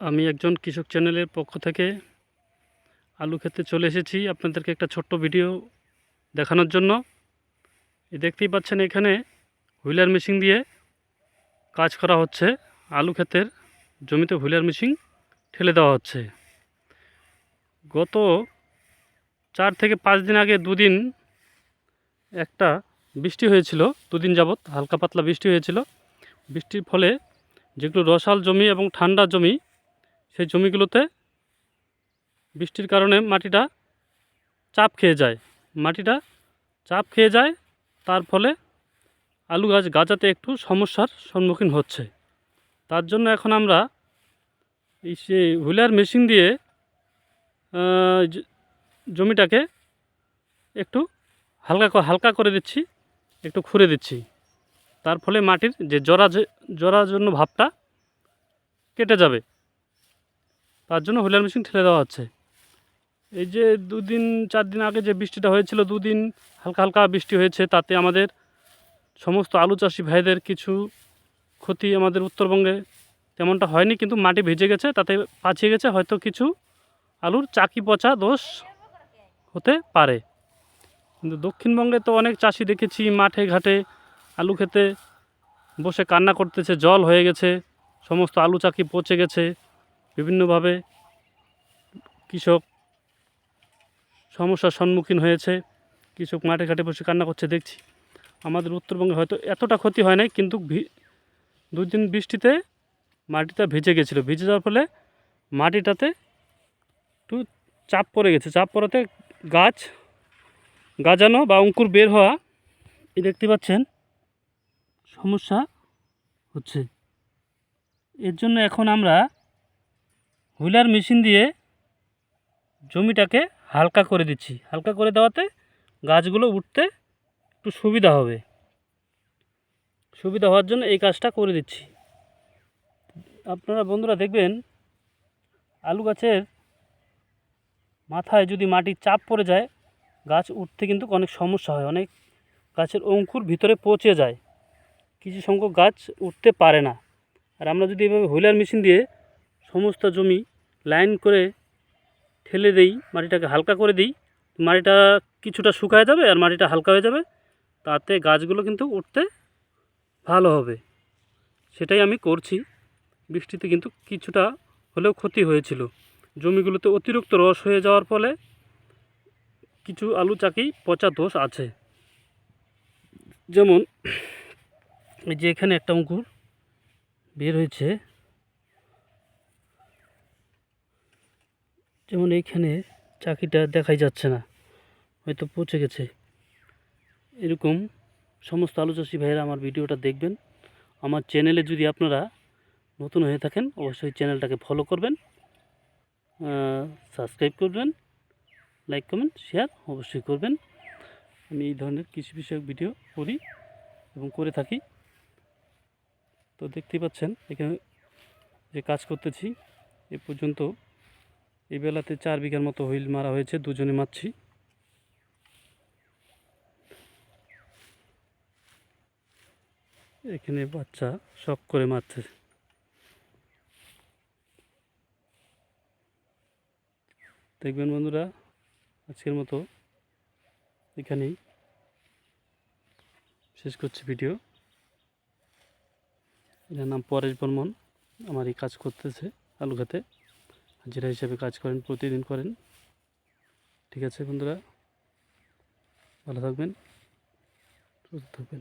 আমি একজন কৃষক চ্যানেলের পক্ষ থেকে আলু খেতে চলে এসেছি আপনাদেরকে একটা ছোট্ট ভিডিও দেখানোর জন্য। দেখতেই পাচ্ছেন এখানে হুইলার মেশিন দিয়ে কাজ করা হচ্ছে। আলু ক্ষেতের জমিতে হুইলার মেশিন ঠেলে দেওয়া হচ্ছে। গত চার থেকে পাঁচ দিন আগে দুদিন একটা বৃষ্টি হয়েছিল, দুদিন যাবৎ হালকা পাতলা বৃষ্টি হয়েছিল। বৃষ্টির ফলে যেগুলো রসাল জমি এবং ঠান্ডা জমি সেই জমিগুলোতে বৃষ্টির কারণে মাটিটা চাপ খেয়ে যায়। মাটিটা চাপ খেয়ে যায়, তার ফলে আলু গাছ গাছাতে একটু সমস্যার সম্মুখীন হচ্ছে। তার জন্য এখন আমরা এই সে হুইলার মেশিন দিয়ে জমিটাকে একটু হালকা হালকা করে দিচ্ছি, একটু খুঁড়ে দিচ্ছি। তার ফলে মাটির যে জরা জরার জন্য ভাবটা কেটে যাবে। তার জন্য হুইলার মেশিন ঠেলে দেওয়া হচ্ছে। এই যে দুদিন, চার দিন আগে যে বৃষ্টিটা হয়েছিল, দুদিন হালকা হালকা বৃষ্টি হয়েছে, তাতে আমাদের সমস্ত আলু চাষি ভাইদের কিছু ক্ষতি আমাদের উত্তরবঙ্গে তেমনটা হয়নি, কিন্তু মাটি ভিজে গেছে, তাতে পাচিয়ে গেছে, হয়তো কিছু আলুর চাকি পচা দোষ হতে পারে। কিন্তু দক্ষিণবঙ্গে তো অনেক চাষি দেখেছি, মাঠে ঘাটে আলু খেতে বসে কান্না করতেছে, জল হয়ে গেছে, সমস্ত আলু চাকি পচে গেছে। বিভিন্নভাবে কৃষক সমস্যার সম্মুখীন হয়েছে। কৃষক মাঠে ঘাটে বসে কান্না করছে, দেখছি। আমাদের উত্তরবঙ্গে হয়তো এতটা ক্ষতি হয় নাই, কিন্তু ভি- দুই দিন বৃষ্টিতে মাটিটা ভিজে গেছিল। ভিজে যাওয়ার ফলে মাটিটাতে একটু চাপ পড়ে গেছে। চাপ পড়াতে গাছ, গাজানো বা অঙ্কুর বের হওয়া, এই দেখতে পাচ্ছেন, সমস্যা হচ্ছে। এর জন্য এখন আমরা হুইলার মেশিন দিয়ে জমিটাকে হালকা করে দিচ্ছি। হালকা করে দেওয়াতে গাছগুলো উঠতে একটু সুবিধা হবে। সুবিধা হওয়ার জন্য এই কাজটা করে দিচ্ছি। আপনারা বন্ধুরা দেখবেন, আলু গাছের মাথায় যদি মাটির চাপ পড়ে যায়, গাছ উঠতে কিন্তু অনেক সমস্যা হয়। অনেক গাছের অঙ্কুর ভিতরে পচে যায়। কিছু সংখ্যক গাছ উঠতে পারে না। আর আমরা যদি এভাবে হুইলার মেশিন দিয়ে সমস্ত জমি লাইন করে ঠেলে দেই, মাটিটাকে হালকা করে দিই, মাটিটা কিছুটা শুকায় যাবে আর মাটিটা হালকা হয়ে যাবে, তাতে গাছগুলো কিন্তু উঠতে ভালো হবে। সেটাই আমি করছি। বৃষ্টিতে কিন্তু কিছুটা হলেও ক্ষতি হয়েছিল। জমিগুলোতে অতিরিক্ত রস হয়ে যাওয়ার ফলে কিছু আলু চাকি পচা দোষ আছে। যেমন এই যে এখানে একটা অঙ্কুর বের হয়েছে। যেমন এইখানে চাকিটা দেখাই যাচ্ছে না, হয়তো পচে গেছে। এরকম সমস্ত আলু চাষি ভাইয়েরা আমার ভিডিওটা দেখবেন। আমার চ্যানেলে যদি আপনারা নতুন হয়ে থাকেন, অবশ্যই চ্যানেলটাকে ফলো করবেন সাবস্ক্রাইব করবেন লাইক কমেন্ট শেয়ার অবশ্যই করবেন। আমি এই ধরনের কৃষি বিষয়ক ভিডিও করি এবং করে থাকি। তো দেখতেই পাচ্ছেন, এখানে যে কাজ করতেছি, এ পর্যন্ত এই বেলাতে চার বিঘার মতো হুইল মারা হয়েছে, দুজনে মারছি। এখানে বাচ্চা শখ করে মারছে। দেখবেন বন্ধুরা, আজকের মতো এখানেই শেষ করছি ভিডিও। এটার নাম পরেশ বর্মন, আমার এই কাজ করতেছে আলু খাতে হাজিরা হিসাবে কাজ করেন প্রতিদিন করেন। ঠিক আছে বন্ধুরা ভালো থাকবেন সুস্থ থাকবেন।